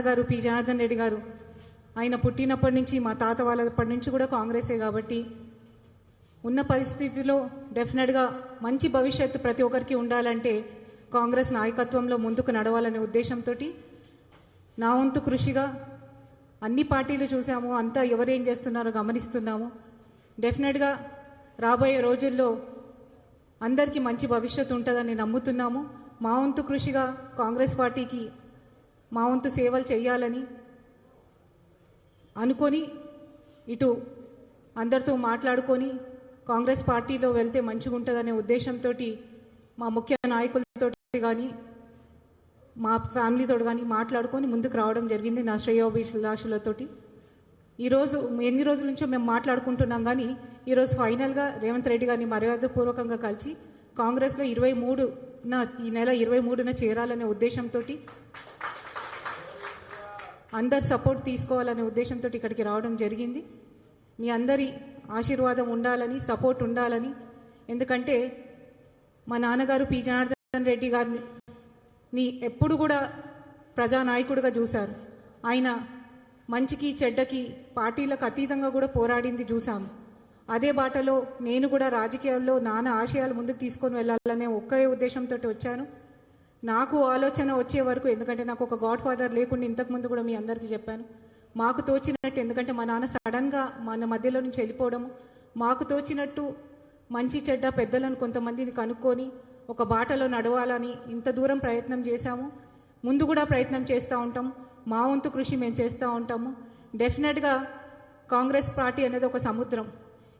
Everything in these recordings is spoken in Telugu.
గారు పి. జనార్దన్ రెడ్డి గారు. ఆయన పుట్టినప్పటి నుంచి మా తాత వాళ్ళప్పటి నుంచి కూడా కాంగ్రెసే కాబట్టి ఉన్న పరిస్థితిలో డెఫినెట్గా మంచి భవిష్యత్తు ప్రతి ఒక్కరికి ఉండాలంటే కాంగ్రెస్ నాయకత్వంలో ముందుకు నడవాలనే ఉద్దేశంతో నా వంతు కృషిగా అన్ని పార్టీలు చూసాము. అంతా ఎవరేం చేస్తున్నారో గమనిస్తున్నాము. డెఫినెట్గా రాబోయే రోజుల్లో అందరికీ మంచి భవిష్యత్తు ఉంటుందని నమ్ముతున్నాము. మా వంతు కృషిగా కాంగ్రెస్ పార్టీకి మా వంతు సేవలు చేయాలని అనుకొని ఇటు అందరితో మాట్లాడుకొని కాంగ్రెస్ పార్టీలో వెళ్తే మంచిగా ఉంటుందనే ఉద్దేశంతో మా ముఖ్య నాయకులతో కానీ మా ఫ్యామిలీతో కానీ మాట్లాడుకొని ముందుకు రావడం జరిగింది నా శ్రేయోభిలాషులతోటి. ఈరోజు ఎన్ని రోజుల నుంచో మేము మాట్లాడుకుంటున్నాం కానీ ఈరోజు ఫైనల్గా రేవంత్ రెడ్డి గారిని మర్యాదపూర్వకంగా కలిసి కాంగ్రెస్లో ఇరవై మూడున ఈ నెల ఇరవై మూడున చేరాలనే ఉద్దేశంతో అందరు సపోర్ట్ తీసుకోవాలనే ఉద్దేశంతో ఇక్కడికి రావడం జరిగింది. మీ అందరి ఆశీర్వాదం ఉండాలని సపోర్ట్ ఉండాలని. ఎందుకంటే మా నాన్నగారు పి. జనార్దన్ రెడ్డి గారిని ని ఎప్పుడు కూడా ప్రజానాయకుడిగా చూశారు. ఆయన మంచికి చెడ్డకి పార్టీలకు అతీతంగా కూడా పోరాడింది చూసాం అదే బాటలో నేను కూడా రాజకీయాల్లో నాన్న ఆశయాలు ముందుకు తీసుకొని వెళ్ళాలనే ఒకే ఉద్దేశంతో వచ్చాను. నాకు ఆలోచన వచ్చే వరకు ఎందుకంటే నాకు ఒక గాడ్ ఫాదర్ లేకుండా ఇంతకుముందు కూడా మీ అందరికీ చెప్పాను. మాకు తోచినట్టు ఎందుకంటే మా నాన్న సడన్గా మన మధ్యలో నుంచి వెళ్ళిపోవడం మాకు తోచినట్టు మంచి చెడ్డ పెద్దలను కొంతమందిని కనుక్కొని ఒక బాటలో నడవాలని ఇంత దూరం ప్రయత్నం చేశాము. ముందు కూడా ప్రయత్నం చేస్తూ ఉంటాం. మా వంతు కృషి మేము చేస్తూ ఉంటాము. డెఫినెట్గా కాంగ్రెస్ పార్టీ అనేది ఒక సముద్రం.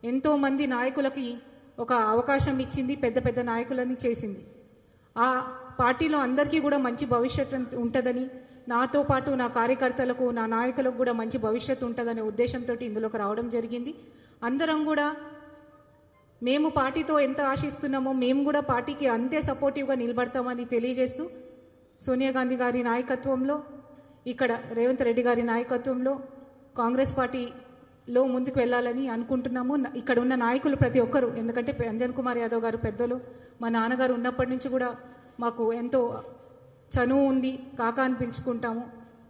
ఎంతోమంది నాయకులకి ఒక అవకాశం ఇచ్చింది పెద్ద పెద్ద నాయకులని చేసింది. ఆ పార్టీలో అందరికీ కూడా మంచి భవిష్యత్తు ఉంటుందని నాతో పాటు నా కార్యకర్తలకు నా నాయకులకు కూడా మంచి భవిష్యత్తు ఉంటుందనే ఉద్దేశంతో ఇందులోకి రావడం జరిగింది. అందరం కూడా మేము పార్టీతో ఎంత ఆశిస్తున్నామో మేము కూడా పార్టీకి అంతే సపోర్టివ్గా నిలబడతామని తెలియజేస్తూ సోనియా గాంధీ గారి నాయకత్వంలో ఇక్కడ రేవంత్ రెడ్డి గారి నాయకత్వంలో కాంగ్రెస్ పార్టీలో ముందుకు వెళ్ళాలని అనుకుంటున్నాము. ఇక్కడ ఉన్న నాయకులు ప్రతి ఒక్కరు ఎందుకంటే అంజన్ కుమార్ యాదవ్ గారు పెద్దలు మా నాన్నగారు ఉన్నప్పటి నుంచి కూడా మాకు ఎంతో చనువు ఉంది కాకా అని పిలుచుకుంటాము.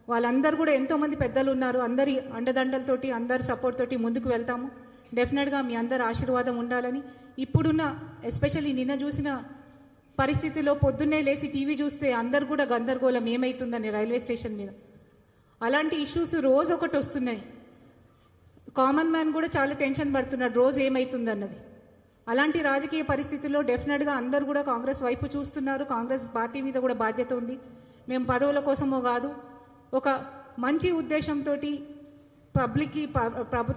వాళ్ళందరూ కూడా ఎంతోమంది పెద్దలు ఉన్నారు. అందరి అండదండలతోటి అందరి సపోర్ట్ తోటి ముందుకు వెళ్తాము. డెఫినెట్గా మీ అందరి ఆశీర్వాదం ఉండాలని. ఇప్పుడున్న ఎస్పెషల్లీ నిన్న చూసిన పరిస్థితిలో పొద్దున్నే లేచి టీవీ చూస్తే అందరు కూడా గందరగోళం ఏమవుతుందని రైల్వే స్టేషన్ మీద. అలాంటి ఇష్యూస్ రోజు ఒకటి వస్తున్నాయి. కామన్ మ్యాన్ కూడా చాలా టెన్షన్ పడుతున్నాడు. రోజు ఏమవుతుందన్నది అలాంటి రాజకీయ పరిస్థితుల్లో డెఫినెట్గా అందరూ కూడా కాంగ్రెస్ వైపు చూస్తున్నారు. కాంగ్రెస్ పార్టీ మీద కూడా బాధ్యత ఉంది. మేము పదవుల కోసమో కాదు ఒక మంచి ఉద్దేశంతో పబ్లిక్కి ప్రభు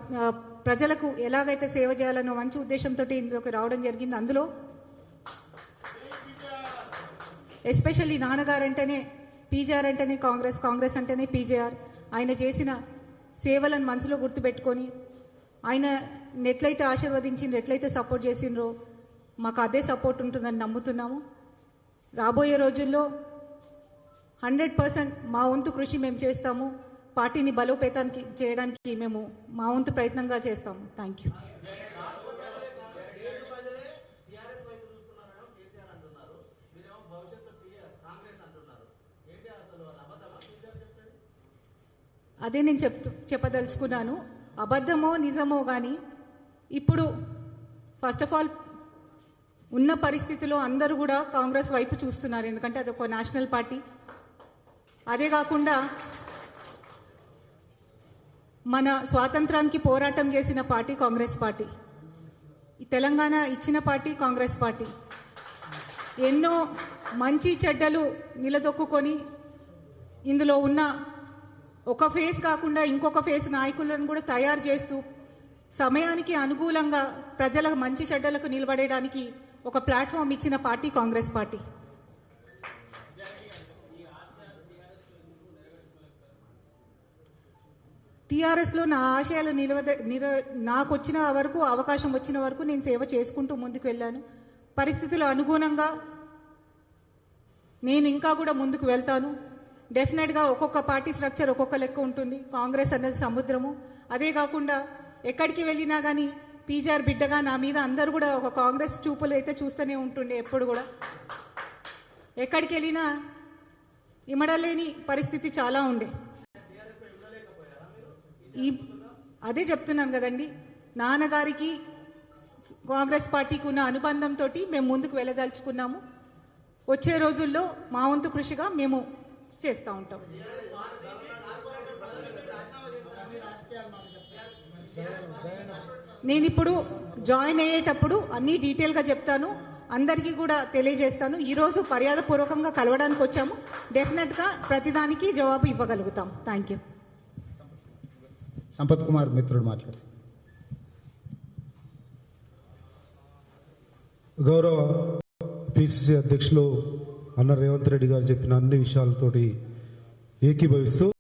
ప్రజలకు ఎలాగైతే సేవ చేయాలనో మంచి ఉద్దేశంతో ఇందులోకి రావడం జరిగింది. అందులో ఎస్పెషల్లీ నాన్నగారు అంటేనే పీజీఆర్ అంటేనే కాంగ్రెస్ కాంగ్రెస్ అంటేనే పీజేఆర్. ఆయన చేసిన సేవలను మనసులో గుర్తుపెట్టుకొని ఆయన ఎట్లయితే ఆశీర్వదించిండ్రు ఎట్లయితే సపోర్ట్ చేసిండ్రో మాకు అదే సపోర్ట్ ఉంటుందని నమ్ముతున్నాము. రాబోయే రోజుల్లో హండ్రెడ్ పర్సెంట్ మా వంతు కృషి మేము చేస్తాము. పార్టీని బలోపేతానికి చేయడానికి మేము మా వంతు ప్రయత్నంగా చేస్తాము. థ్యాంక్ యూ అదే నేను చెప్తూ చెప్పదలుచుకున్నాను. అబద్ధమో నిజమో కానీ ఇప్పుడు ఫస్ట్ ఆఫ్ ఆల్ ఉన్న పరిస్థితిలో అందరూ కూడా కాంగ్రెస్ వైపు చూస్తున్నారు. ఎందుకంటే అది ఒక నేషనల్ పార్టీ అదే కాకుండా మన స్వాతంత్రానికి పోరాటం చేసిన పార్టీ కాంగ్రెస్ పార్టీ. తెలంగాణ ఇచ్చిన పార్టీ కాంగ్రెస్ పార్టీ. ఎన్నో మంచి చెడ్డలు నిలదొక్కుకొని ఇందులో ఉన్న ఒక ఫేస్ కాకుండా ఇంకొక ఫేస్ నాయకులను కూడా తయారు చేస్తూ సమయానికి అనుకూలంగా ప్రజల మంచి చెడ్డలకు నిలబడేయడానికి ఒక ప్లాట్ఫామ్ ఇచ్చిన పార్టీ కాంగ్రెస్ పార్టీ. టీఆర్ఎస్లో నా ఆశయాలు నిలవద నిర నాకు వచ్చిన వరకు అవకాశం వచ్చిన వరకు నేను సేవ చేసుకుంటూ ముందుకు వెళ్ళాను. పరిస్థితులు అనుగుణంగా నేను ఇంకా కూడా ముందుకు వెళ్తాను. డెఫినెట్గా ఒక్కొక్క పార్టీ స్ట్రక్చర్ ఒక్కొక్క లెక్క ఉంటుంది. కాంగ్రెస్ అనేది సముద్రము. అదే కాకుండా ఎక్కడికి వెళ్ళినా కానీ పీజార్ బిడ్డగా నా మీద అందరూ కూడా ఒక కాంగ్రెస్ చూపులు అయితే చూస్తూనే ఉంటుండే ఎప్పుడు కూడా. ఎక్కడికి వెళ్ళినా ఇమడలేని పరిస్థితి చాలా ఉండే. ఈ అదే చెప్తున్నాను కదండి నాన్నగారికి కాంగ్రెస్ పార్టీకి ఉన్న అనుబంధంతో మేము ముందుకు వెళ్ళదలుచుకున్నాము. వచ్చే రోజుల్లో మా వంతు కృషిగా మేము చేస్తూ ఉంటాం. నేను ఇప్పుడు జాయిన్ అయ్యేటప్పుడు అన్ని డీటెయిల్గా చెప్తాను. అందరికీ కూడా తెలియజేస్తాను. ఈరోజు మర్యాదపూర్వకంగా కలవడానికి వచ్చాము. డెఫినెట్గా ప్రతిదానికి జవాబు ఇవ్వగలుగుతాం. థ్యాంక్ యూ సంపత్ కుమార్ మిత్రుడు మాట్లాడుతారు గౌరవ పిసిసి అధ్యక్షులు అన్న రేవంత్ రెడ్డి గారు చెప్పిన అన్ని విషయాలతోటి ఏకీభవిస్తూ